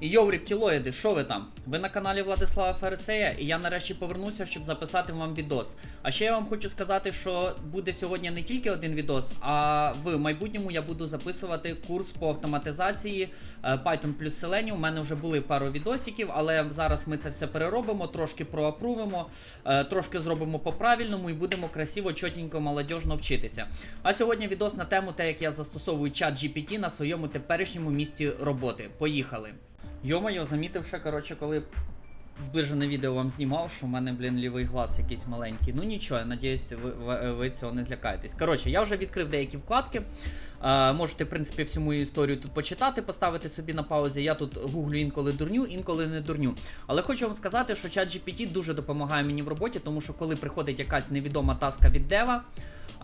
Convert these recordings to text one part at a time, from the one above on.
Йоу, рептилоїди, що ви там? Ви на каналі Владислава Фересея, і я нарешті повернувся, щоб записати вам відос. А ще я вам хочу сказати, що буде сьогодні не тільки один відос, а в майбутньому я буду записувати курс по автоматизації е, Python плюс Selenium. У мене вже були пару відосиків, але зараз ми це все переробимо, трошки проапрувимо, е, трошки зробимо по-правильному і будемо красиво, чотенько, молодіжно вчитися. А сьогодні відос на тему те, як я застосовую чат GPT на своєму теперішньому місці роботи. Поїхали. Йомайо, замітив ще, коротше, коли зближене відео вам знімав, що в мене, блін, лівий глаз якийсь маленький. Ну нічого, я надіюсь, ви, ви, цього не злякаєтесь. Коротше, я вже відкрив деякі вкладки. Е, можете, в принципі, всю мою історію тут почитати, поставити собі на паузі. Я тут гуглю інколи дурню, інколи не дурню. Але хочу вам сказати, що чат GPT дуже допомагає мені в роботі, тому що коли приходить якась невідома таска від дева.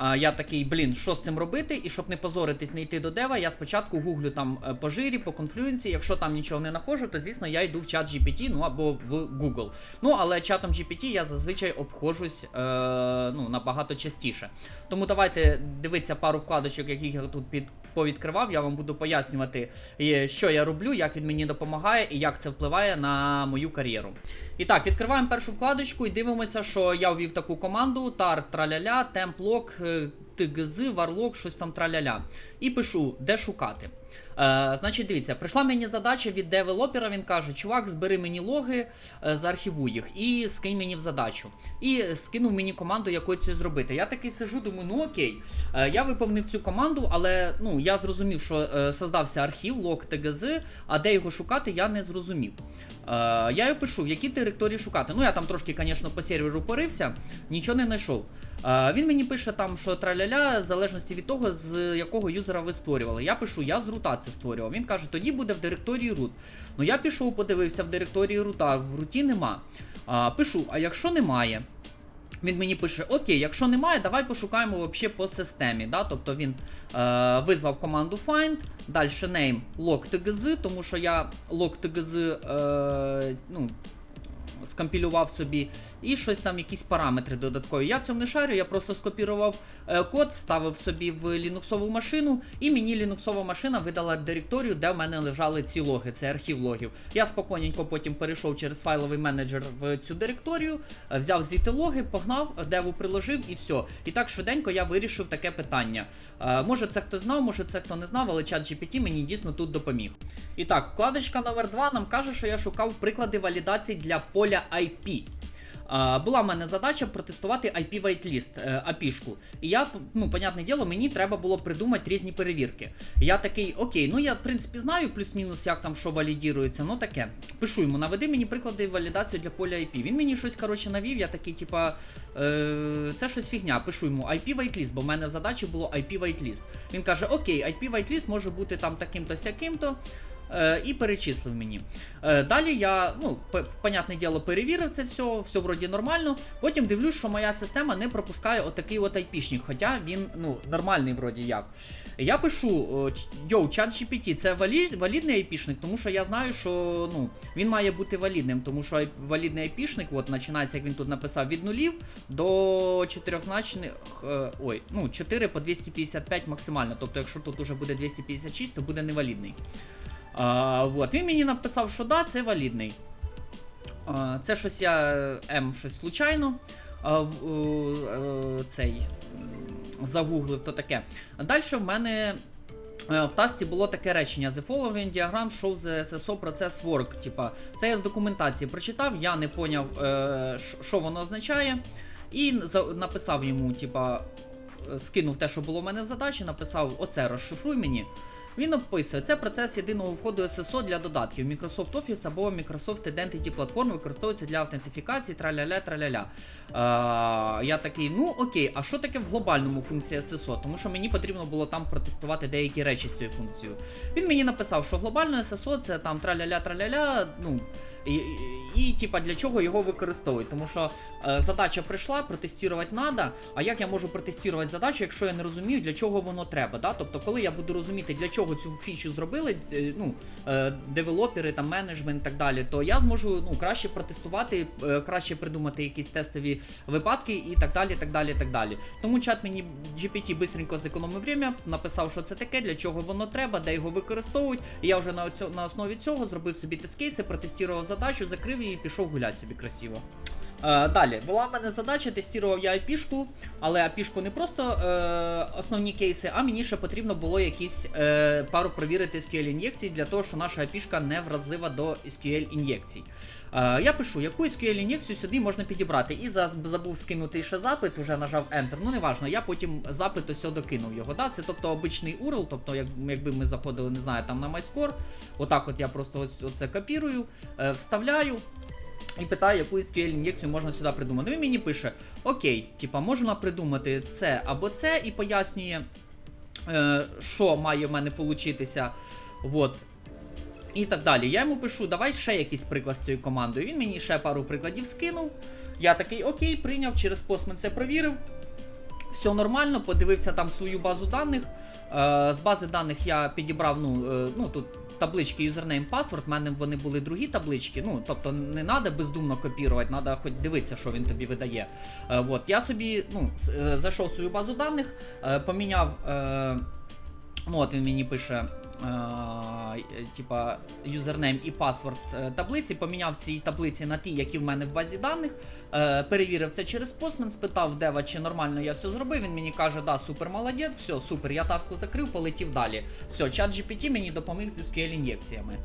А, я такий, блін, що з цим робити? І щоб не позоритись, не йти до дева, я спочатку гуглю там е, по жирі, по конфлюенсі. Якщо там нічого не знаходжу, то звісно я йду в чат GPT, ну або в Google. Ну, але чатом GPT я зазвичай обходжусь е, ну, набагато частіше. Тому давайте дивитися пару вкладочок, яких я тут під. Повідкривав, я вам буду пояснювати, е, що я роблю, як він мені допомагає і як це впливає на мою кар'єру. І так, відкриваємо першу вкладочку і дивимося, що я ввів таку команду: tar траляля, темплок, тгз, варлок, щось там траляля. І пишу, де шукати. Е, значить, дивіться, прийшла мені задача від девелопера. Він каже: Чувак, збери мені логи, е, заархівуй їх і скинь мені в задачу. І скинув мені команду, якою це зробити. Я такий сижу, думаю, ну окей. Е, я виповнив цю команду, але ну я зрозумів, що е, создався архів, лог ТГЗ, а де його шукати, я не зрозумів. Е, я його пишу, в які території шукати. Ну я там трошки, звісно, по серверу порився, нічого не знайшов. Е, він мені пише там, що траляля, в залежності від того, з якого юзера ви створювали. Я пишу, я з рута це створював. Він каже, тоді буде в директорії root. Ну я пішов, подивився в директорії рута, в руті нема. Пишу, а якщо немає. Він мені пише: Окей, якщо немає, давай пошукаємо вообще по системі. Да? Тобто він е, визвав команду find, далі name log.tgz, тому що я log.tgz е, ну, скомпілював собі, і щось там, якісь параметри додаткові. Я в цьому не шарю, я просто скопірував е, код, вставив собі в лінуксову машину, і мені лінуксова машина видала директорію, де в мене лежали ці логи, це архів логів. Я спокійненько потім перейшов через файловий менеджер в цю директорію, е, взяв звідти логи, погнав, деву приложив і все. І так швиденько я вирішив таке питання. Е, може це хто знав, може це хто не знав, але чат GPT мені дійсно тут допоміг. І так, вкладочка номер 2 нам каже, що я шукав приклади валідації для поля IP. Була в мене задача протестувати IP whitelist, е, API-шку. І я, ну, понятне діло, мені треба було придумати різні перевірки. Я такий, окей, ну я в принципі знаю плюс-мінус, як там що валідірується, ну таке. Пишу йому, наведи мені приклади валідації для поля IP. Він мені щось коротше навів, я такий, типа, е, це щось фігня. Пишу йому IP whitelist, бо в мене в задачі було IP whitelist. Він каже, окей, IP whitelist може бути там таким-то сяким-то. Е, і перечислив мені. Е, далі я, ну, понятне діло, перевірив це все, все вроді нормально. Потім дивлюсь, що моя система не пропускає отакий от айпішник, хоча він ну, нормальний вроді як. Я пишу: йоу, чат GPT, це валі, валідний айпішник, тому що я знаю, що ну, він має бути валідним, тому що валідний айпішник, от починається, як він тут написав, від нулів до чотирьохзначних. е, ой, ну, 4 по 255 максимально. Тобто, якщо тут уже буде 256, то буде невалідний. А, вот. Він мені написав, що да, це валідний. А, це щось я М щось случайно. А, в, е, цей загуглив, то таке. Далі в мене. е, В тасці було таке речення: The following diagram shows the SSO process work. Типа, це я з документації прочитав, я не поняв, е, що воно означає. І написав йому, типа, скинув те, що було в мене в задачі, написав: Оце розшифруй мені. Він описує, це процес єдиного входу SSO для додатків. Microsoft Office або Microsoft Identity Platform використовується для автентифікації, траля-ля, траля-ля. Е, я такий, ну окей, а що таке в глобальному функції SSO? Тому що мені потрібно було там протестувати деякі речі з цією функцією. Він мені написав, що глобальне SSO це там траля-ля, траля-ля, ну, і, і, і типа для чого його використовують. Тому що е, задача прийшла, протестувати треба, а як я можу протестувати задачу, якщо я не розумію, для чого воно треба? Да? Тобто, коли я буду розуміти, для чого чого цю фічу зробили, е, ну, е, девелопери, там, менеджмент і так далі, то я зможу ну, краще протестувати, е, краще придумати якісь тестові випадки і так далі. так далі, так далі. Тому чат мені GPT бистренько зекономив время, написав, що це таке, для чого воно треба, де його використовують. Я вже на, оцьо- на основі цього зробив собі тест-кейси, протестував задачу, закрив її і пішов гуляти собі красиво. Е, далі, була в мене задача, тестував я IP-шку, але IP-шку не просто е, основні кейси, а мені ще потрібно було якісь е, пару провірити SQL ін'єкцій для того, що наша IP-шка не вразлива до SQL ін'єкцій. Е, я пишу, яку SQL ін'єкцію сюди можна підібрати. І за, забув скинути ще запит, уже нажав Enter. Ну неважно, я потім запит ось докинув його. Да? Це тобто обичний URL, тобто як, якби ми заходили, не знаю, там на MyScore, отак от я просто ось, оце копірую, е, вставляю. І питає, яку SQL ін'єкцію можна сюди придумати. Він мені пише: Окей, типа, можна придумати це або це, і пояснює, е, що має в мене получитися. Вот. І так далі. Я йому пишу, давай ще якийсь приклад з цією командою. Він мені ще пару прикладів скинув. Я такий, окей, прийняв, через постмен це провірив. Все нормально, подивився там свою базу даних. Е, з бази даних я підібрав, ну, е, ну тут таблички юзернейм паспорт, в мене вони були другі таблички. Ну, тобто не треба бездумно копірувати, треба хоч дивитися, що він тобі видає. Е, от, я собі ну, е, зайшов в свою базу даних, е, поміняв. Е, ну, от він мені пише. Е, типа юзернейм і паспорт е, таблиці, поміняв ці таблиці на ті, які в мене в базі даних, е, перевірив це через постмен, спитав дева, чи нормально я все зробив. Він мені каже, да, супер молодець, все, супер, я таску закрив, полетів далі. Все, чат GPT мені допоміг з SQL ін'єкціями.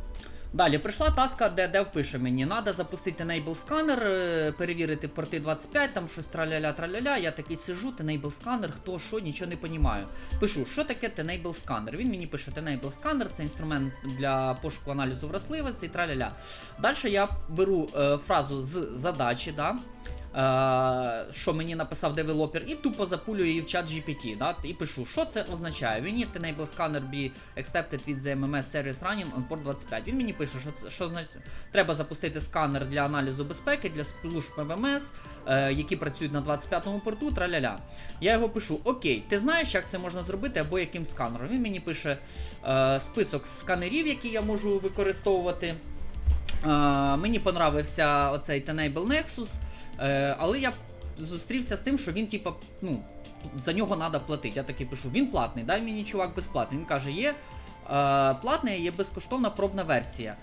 Далі прийшла таска, де дев пише мені, треба запустити Enable сканер, е, перевірити порти 25, там щось траляля траляля. Я такий сижу, Enable сканер, хто що, нічого не понімаю. Пишу, що таке Enable сканер. Він мені пише, Enable сканер це інструмент для пошуку аналізу вразливостей, траляля. Далі я беру е, фразу з задачі, да, що мені написав девелопер, і тупо запулюю її в чат GPT, да, і пишу, що це означає. We need enable scanner be accepted with the service running on port 25. Він мені пише, що це що значить треба запустити сканер для аналізу безпеки для служб ММС, е, які працюють на 25-му порту, траляля. Я його пишу: Окей, ти знаєш, як це можна зробити або яким сканером? Він мені пише е, список сканерів, які я можу використовувати. Е, мені понравився оцей Tenable Nexus, е, але я зустрівся з тим, що він, типа, ну, за нього треба платити. Я такий пишу, він платний, дай мені чувак безплатний. Він каже, є е, платний, є безкоштовна пробна версія.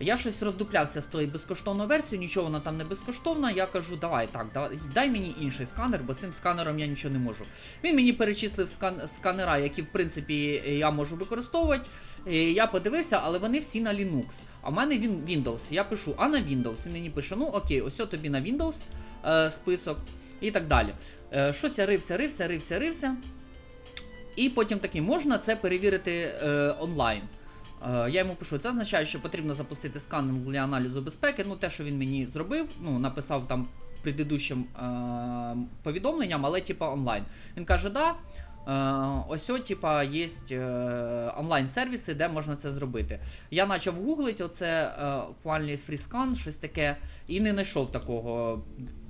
Я щось роздуплявся з тою безкоштовною версією, нічого вона там не безкоштовна. Я кажу, давай так, давай, дай мені інший сканер, бо цим сканером я нічого не можу. Він мені перечислив скан сканера, які в принципі я можу використовувати. Я подивився, але вони всі на Linux. А в мене він Windows. Я пишу, а на Windows. Він мені пише, ну окей, ось тобі на Windows е, список і так далі. Е, щось я рився, рився, рився, рився. І потім такий, можна це перевірити е, онлайн. Е, я йому пишу, це означає, що потрібно запустити сканер для аналізу безпеки. Ну, те, що він мені зробив, ну, написав там предыдущим е, повідомленням, але типа онлайн. Він каже, да. Е, ось от, типа, є е, онлайн-сервіси, де можна це зробити. Я почав гуглити оце е, Quality Free Scan, щось таке, і не знайшов такого.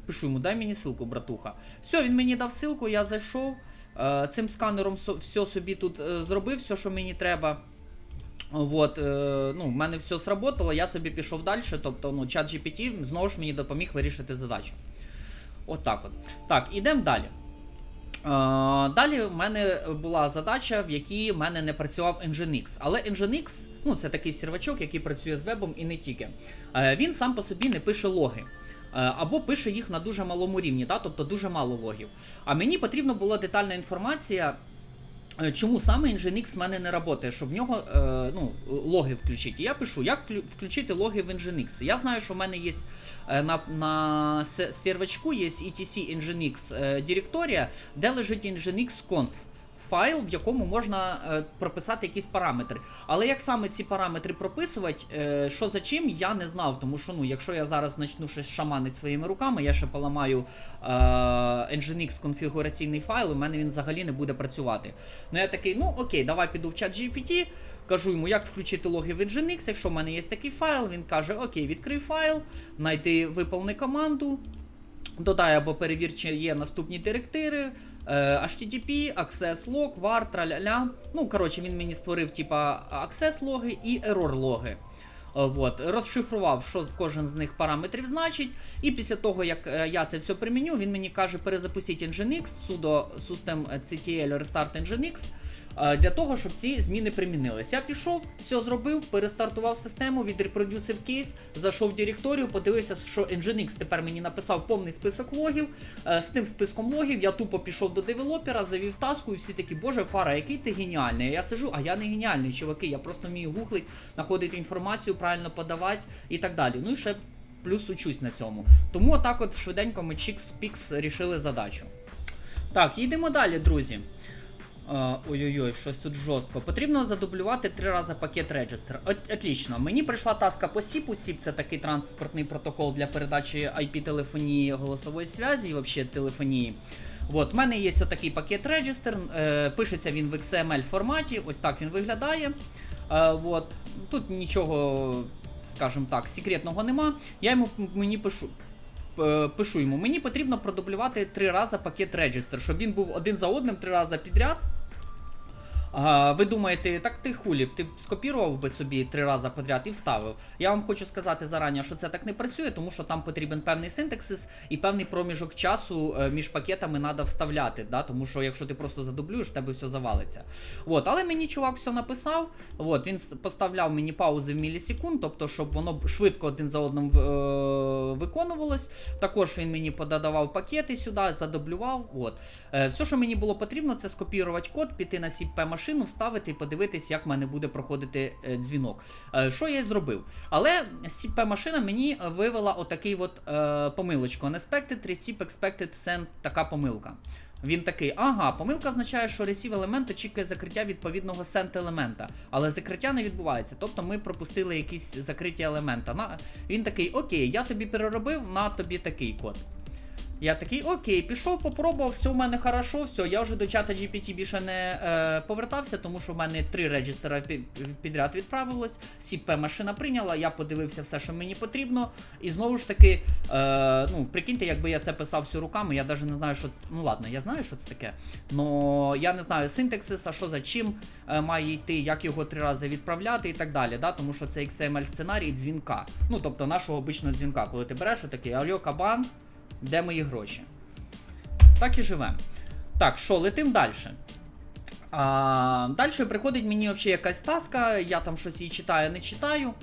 Пишу йому, дай мені ссылку, братуха. Все, він мені дав ссылку, я зайшов. Е, цим сканером со- все собі тут е, зробив, все, що мені треба. Вот, е, ну, в мене все сработало, я собі пішов далі. Тобто, ну, чат GPT знову ж мені допоміг вирішити задачу. От так от. Так, ідемо далі. Е, далі в мене була задача, в якій в мене не працював Nginx. Але Nginx, ну це такий сервачок, який працює з вебом і не тільки. Е, він сам по собі не пише логи. Е, Або пише їх на дуже малому рівні, да? тобто дуже мало логів. А мені потрібна була детальна інформація. Е, Чому саме Nginx в мене не працює, щоб в нього е, ну, логи включити. І я пишу, як включити логи в Nginx. Я знаю, що в мене є е, на, на сервачку є etc Nginx е, директорія, де лежить Nginx conf. Файл, в якому можна е, прописати якісь параметри. Але як саме ці параметри прописувати, е, що за чим, я не знав. Тому що ну, якщо я зараз почну щось шаманити своїми руками, я ще поламаю е, Nginx конфігураційний файл, у мене він взагалі не буде працювати. Ну я такий, ну окей, давай піду в чат GPT, кажу йому, як включити логи в Nginx, якщо в мене є такий файл, він каже, окей, відкрий файл, знайди виповни команду. Додай або перевір, чи є наступні директири, е, HTTP, access log, var, траля-ля. Ну, коротше, він мені створив, типа, access логи і error логи. Е, Вот, розшифрував, що кожен з них параметрів значить. І після того, як е, я це все приміню, він мені каже, перезапустіть Nginx, sudo system ctl restart Nginx, для того, щоб ці зміни примінились. Я пішов, все зробив, перестартував систему, відрепродюсив кейс, зайшов в директорію, подивився, що Nginx тепер мені написав повний список логів. Е, З цим списком логів я тупо пішов до девелопера, завів таску, і всі такі, боже, Фара, який ти геніальний. Я сижу, а я не геніальний, чуваки. Я просто вмію гуглить, знаходити інформацію, правильно подавати і так далі. Ну і ще плюс учусь на цьому. Тому отак от швиденько ми чікс-пікс рішили задачу. Так, їдемо далі, друзі. Е, Ой-ой-ой, щось тут жорстко. Потрібно задублювати три рази пакет Register. От, отлично. Мені прийшла таска по SIP. SIP це такий транспортний протокол для передачі IP-телефонії, голосової зв'язі і взагалі телефонії. От, в мене є отакий пакет Register. Е, пишеться він в XML форматі. Ось так він виглядає. Е, от. Тут нічого, скажімо так, секретного нема. Я йому мені пишу. е, Пишу йому, мені потрібно продублювати три рази пакет Register, щоб він був один за одним три рази підряд. Ви думаєте, так ти хулі, ти скопірував би собі три рази подряд і вставив. Я вам хочу сказати зарані, що це так не працює, тому що там потрібен певний синтаксис і певний проміжок часу е, між пакетами треба вставляти. Да? Тому що якщо ти просто задублюєш, в тебе все завалиться. От, але мені чувак все написав. От, він поставляв мені паузи в мілісекунд, тобто, щоб воно швидко один за одним е, виконувалось. Також він мені подавав пакети сюди, задублював. От. Е, все, що мені було потрібно, це скопірувати код, піти на CP машину, вставити і подивитись, як в мене буде проходити е, дзвінок. Е, що я й зробив? Але CP машина мені вивела отакий от е, помилочку. Unexpected receive expected send така помилка. Він такий, ага, помилка означає, що receive елемент очікує закриття відповідного send елемента, але закриття не відбувається. Тобто ми пропустили якісь закриті елемента. На... Він такий, окей, я тобі переробив, на тобі такий код. Я такий, окей, пішов, попробував, все в мене хорошо, все, я вже до чата GPT більше не е, повертався, тому що в мене три реджістера під, підряд відправилось, CP машина прийняла, я подивився все, що мені потрібно. І знову ж таки, е, ну, прикиньте, якби я це писав все руками, я навіть не знаю, що це. Ну ладно, я знаю, що це таке. Но я не знаю синтаксиса, що за чим е, має йти, як його три рази відправляти і так далі. Да? Тому що це XML сценарій дзвінка. Ну, тобто нашого обичного дзвінка, коли ти береш отакий Альо кабан. Де мої гроші? Так і живемо. Так, що, летим далі. А, далі приходить мені взагалі якась таска, я там щось її читаю, не читаю.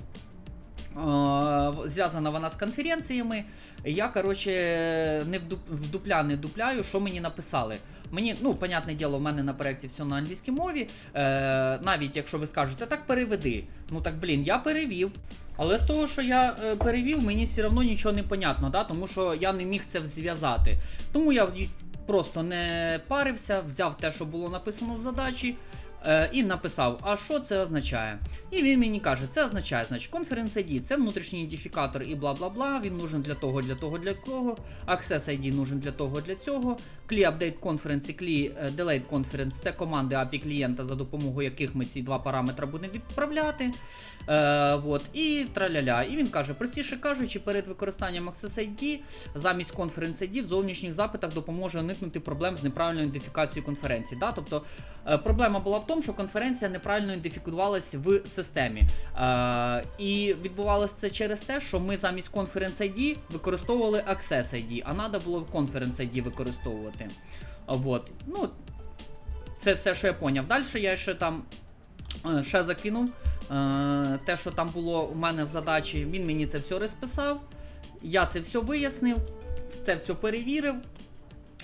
Зв'язана вона з конференціями. Я, коротше, не вдуп, вдупля не дупляю, що мені написали. Мені, ну, понятне діло, в мене на проєкті все на англійській мові. Е, навіть якщо ви скажете, так переведи. Ну так, блін, я перевів. Але з того, що я е, перевів, мені все одно нічого не понятно, да? тому що я не міг це зв'язати. Тому я просто не парився, взяв те, що було написано в задачі, і написав, а що це означає. І він мені каже, це означає, значить, Conference ID це внутрішній ідентифікатор і бла бла бла. Він нужен для того, для того, для того. Access ID нужен для того, для цього. CLI Update Conference і CLI е, Delayed Conference це команди API клієнта, за допомогою яких ми ці два параметри будемо відправляти. Е, вот, і траляля. І він каже, простіше кажучи, перед використанням Access ID замість Conference ID в зовнішніх запитах допоможе уникнути проблем з неправильною ідентифікацією конференції. Да? Тобто е, проблема була в тому, що конференція неправильно ідентифікувалась в системі. Е, і відбувалося це через те, що ми замість Conference ID використовували Access ID, а треба було Conference ID використовувати. А, Вот. Ну, це все, що я поняв. Далі я ще там е, ще закинув. Е, те, що там було у мене в задачі, він мені це все розписав. Я це все вияснив, це все перевірив.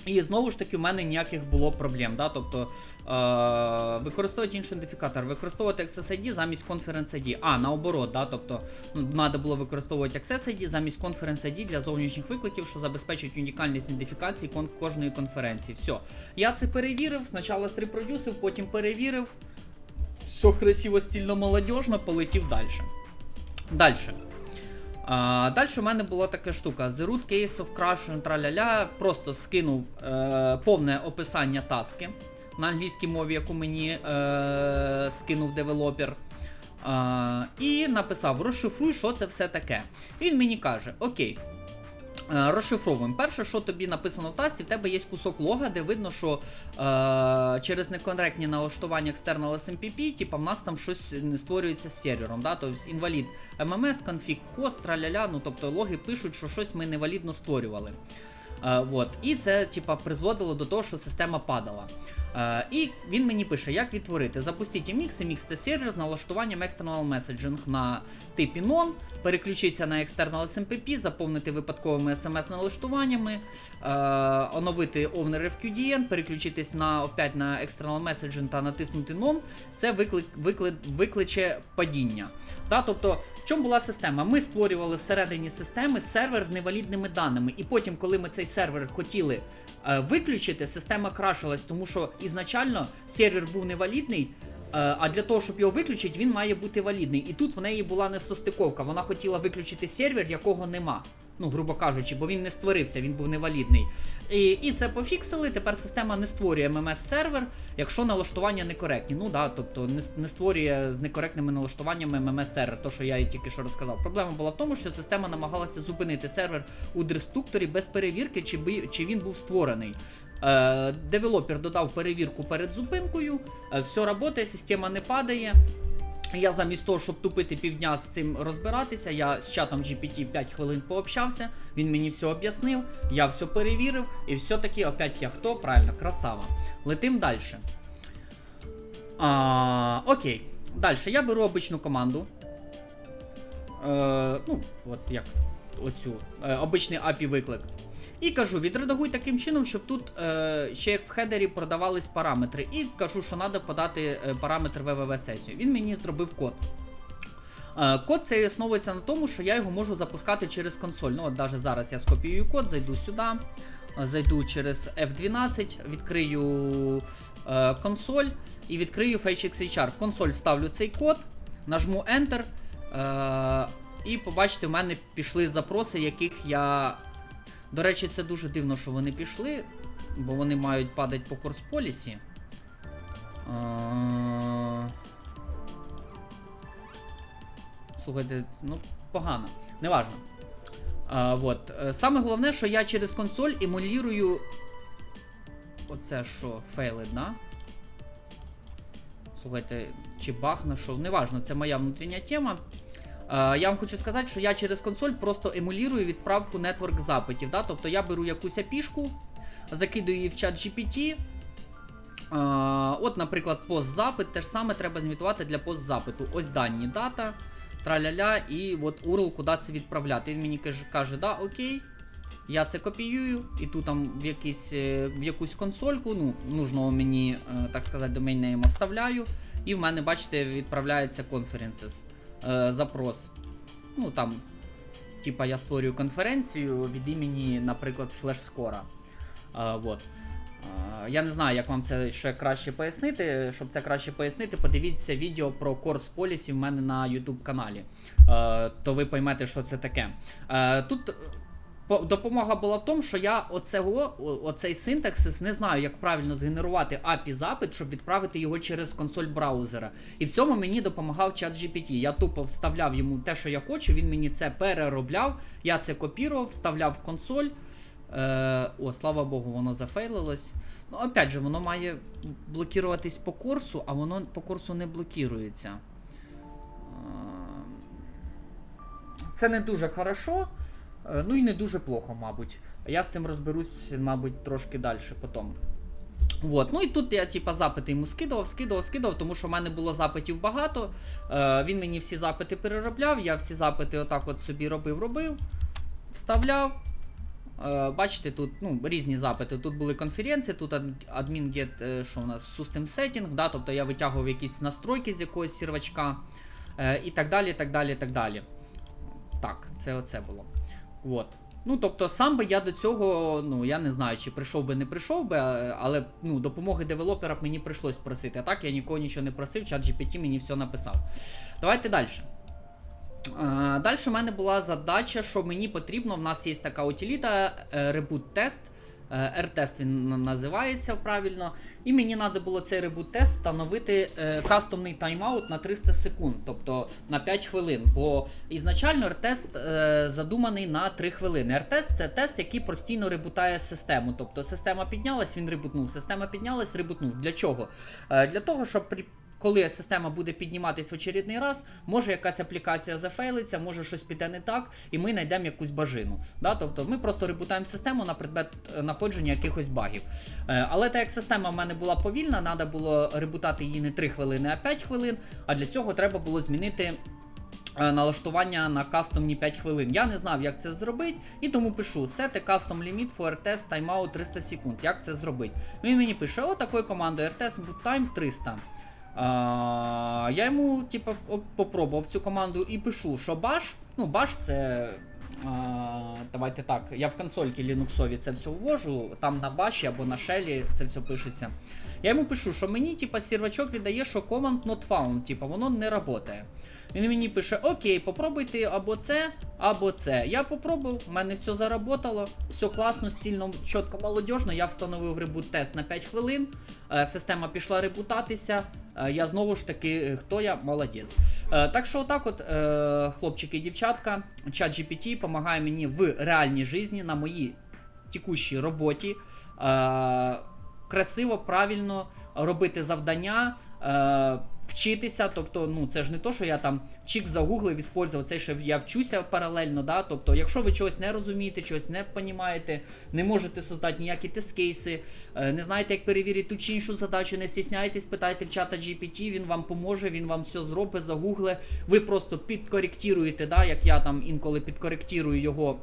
І знову ж таки, у мене ніяких було проблем. Да? Тобто е- використовувати інший ідентифікатор, використовувати Access ID замість Conference ID. А, наоборот, да? тобто ну, треба було використовувати Access ID замість Conference ID для зовнішніх викликів, що забезпечують унікальність ідентифікації кон- кожної конференції. Все. Я це перевірив, спочатку стріпродюсив, потім перевірив. Все красиво, стильно, молодежно, полетів далі. Далі. А, далі у мене була така штука: The root case of crash траля-ля. Просто скинув е, повне описання таски на англійській мові, яку мені е, скинув девелопер. А, і написав: розшифруй, що це все таке. Він мені каже: Окей. Е, Розшифровуємо. Перше, що тобі написано в тасті, в тебе є кусок лога, де видно, що е, через некоректні налаштування external SMPP, типа в нас там щось створюється з сервером. Да? Тобто інвалід MMS, конфіг, хост, траляля, ну тобто логи пишуть, що щось ми невалідно створювали. Е, вот. І це типа призводило до того, що система падала. Е, і він мені пише, як відтворити. Запустіть MX, MX це сервер з налаштуванням External Messaging на типі non, переключитися на External SMPP, заповнити випадковими SMS-налаштуваннями, е, оновити Owner FQDN, переключитись на опять на External Messaging та натиснути non. Це виклик, виклик, викличе падіння. Та, тобто, в чому була система? Ми створювали всередині системи сервер з невалідними даними, і потім, коли ми цей сервер хотіли виключити, система крашилась, тому що ізначально сервер був невалідний. е, А для того, щоб його виключити, він має бути валідний. І тут в неї була несостиковка. Вона хотіла виключити сервер, якого нема. Ну, грубо кажучи, бо він не створився, він був невалідний. І, і це пофіксили. Тепер система не створює MMS сервер, якщо налаштування некоректні. Ну да, тобто не, не створює з некоректними налаштуваннями MMS сервер, то що я їй тільки що розказав. Проблема була в тому, що система намагалася зупинити сервер у деструкторі без перевірки, чи, би, чи він був створений. Е, девелопер додав перевірку перед зупинкою, е, все працює, система не падає. Я замість того, щоб тупити півдня з цим розбиратися, я з чатом GPT 5 хвилин пообщався, він мені все об'яснив, я все перевірив, і все-таки опять я хто? Правильно, красава. Летим далі. А, окей. Далі. Я беру обичну команду. Е, ну, от як оцю. Е, обичний API виклик. І кажу, відредагуй таким чином, щоб тут е, ще як в хедері продавались параметри. І кажу, що треба подати е, параметр www сесію. Він мені зробив код. Е, код цей основується на тому, що я його можу запускати через консоль. Ну, от навіть зараз я скопіюю код, зайду сюди, е, зайду через F12, відкрию е, консоль і відкрию FetchXHR. В консоль ставлю цей код, нажму Enter. Е, і побачите, в мене пішли запроси, яких я. До речі, це дуже дивно, що вони пішли, бо вони мають падати по курс полісі. Е, Слухайте, ну, погано. Неважно. А, вот. Е, Саме головне, що я через консоль емулірую. Оце що, фейлед, да? Слухайте, чи баг нашов. Неважно, це моя внутрішня тема. Е, я вам хочу сказати, що я через консоль просто емулірую відправку нетворк запитів. Да? Тобто я беру якусь апішку, закидую її в чат GPT. Е, от, наприклад, пост-запит, те ж саме треба зімітувати для пост-запиту. Ось дані дата, траля-ля, і от URL, куди це відправляти. Він мені каже, да, окей. Я це копіюю, і тут там в, якийсь, е, в якусь консольку, ну, нужного мені, так сказати, name вставляю. І в мене, бачите, відправляється conferences е, запрос. Ну там, типа, я створюю конференцію від імені, наприклад, FlashScore. Е, вот. Е, Я не знаю, як вам це ще краще пояснити. Щоб це краще пояснити, подивіться відео про Course Policy в мене на YouTube каналі. Е, То ви поймете, що це таке. Е, Тут допомога була в тому, що я оцего, оцей синтаксис не знаю, як правильно згенерувати API запит, щоб відправити його через консоль браузера. І в цьому мені допомагав чат GPT. Я тупо вставляв йому те, що я хочу, він мені це переробляв, я це копірував, вставляв в консоль. Е, о, слава Богу, воно зафейлилось. Ну, опять же, воно має блокуватись по курсу, а воно по курсу не блокується. Е, Це не дуже хорошо. Е, Ну і не дуже плохо, мабуть. Я з цим розберусь, мабуть, трошки далі потім. Вот. Ну і тут я типа запити йому скидував, скидував, скидував, тому що в мене було запитів багато. Е, він мені всі запити переробляв, я всі запити отак от собі робив, робив, вставляв. Е, бачите, тут ну, різні запити. Тут були конференції, тут адмін get, е, що у нас System Setting, да, тобто я витягував якісь настройки з якогось сервачка е, і так далі, так далі, так далі. Так, це оце було. От. Ну, тобто, сам би я до цього, ну, я не знаю, чи прийшов би, не прийшов би, але ну, допомоги девелопера мені прийшлось просити. А так я нікого нічого не просив, чат GPT мені все написав. Давайте далі. Далі в мене була задача, що мені потрібно. В нас є така утиліта Test. Е, R-тест він називається правильно. І мені треба було цей ребут-тест встановити е, кастомний тайм-аут на 300 секунд, тобто на 5 хвилин. Бо ізначально R-тест е, задуманий на 3 хвилини. R-тест це тест, який постійно ребутає систему. Тобто система піднялась, він ребутнув. Система піднялась, ребутнув. Для чого? Е, для того, щоб при коли система буде підніматись в очередний раз, може якась аплікація зафейлиться, може щось піде не так, і ми знайдемо якусь бажину. Да? Тобто ми просто ребутаємо систему на предмет е, знаходження якихось багів. Е, Але так як система в мене була повільна, треба було ребутати її не 3 хвилини, а 5 хвилин. А для цього треба було змінити. е, Налаштування на кастомні 5 хвилин. Я не знав, як це зробити, і тому пишу set custom limit for RTS timeout 300 секунд. Як це зробити? Він мені пише: о, такою командою RTS boot time 300. А, я йому, типу, попробував цю команду і пишу, що баш, ну баш це. А, давайте так, я в консольки лінуксові це все ввожу, там на баші або на шелі це все пишеться. Я йому пишу, що мені, типа, сервачок віддає, що command not found, типа, воно не працює. Він мені пише: Окей, попробуйте або це, або це. Я попробував, в мене все заработало, все класно, стільно, чітко, молодіжно. Я встановив ребут-тест на 5 хвилин. е, Система пішла ребутатися. Е, Я знову ж таки, е, хто я? Молодець. Е, Так що, отак, от, хлопчики і дівчатка, чат GPT допомагає мені в реальній житті на моїй текущій роботі. Красиво, правильно робити завдання, вчитися. Тобто, ну це ж не то, що я там чик загуглив, іспользував це, що я вчуся паралельно. Да? Тобто, якщо ви чогось не розумієте, чогось не розумієте, не можете создати ніякі тест-кейси, е, не знаєте, як перевірити ту чи іншу задачу, не стісняйтесь, питайте в чата GPT, він вам поможе, він вам все зробить, загугле. Ви просто підкоректіруєте, да? як я там інколи підкоректірую його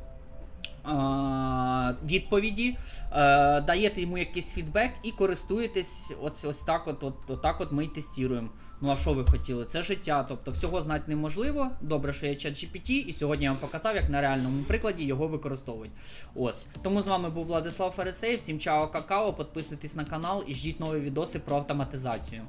відповіді, е, даєте йому якийсь фідбек і користуєтесь ось, ось так от, от, от так от ми тестуємо. Ну а що ви хотіли? Це життя, тобто всього знати неможливо. Добре, що є чат GPT, і сьогодні я вам показав, як на реальному прикладі його використовують. Ось. Тому з вами був Владислав Фарисей. Всім чао, какао, підписуйтесь на канал і ждіть нові відоси про автоматизацію.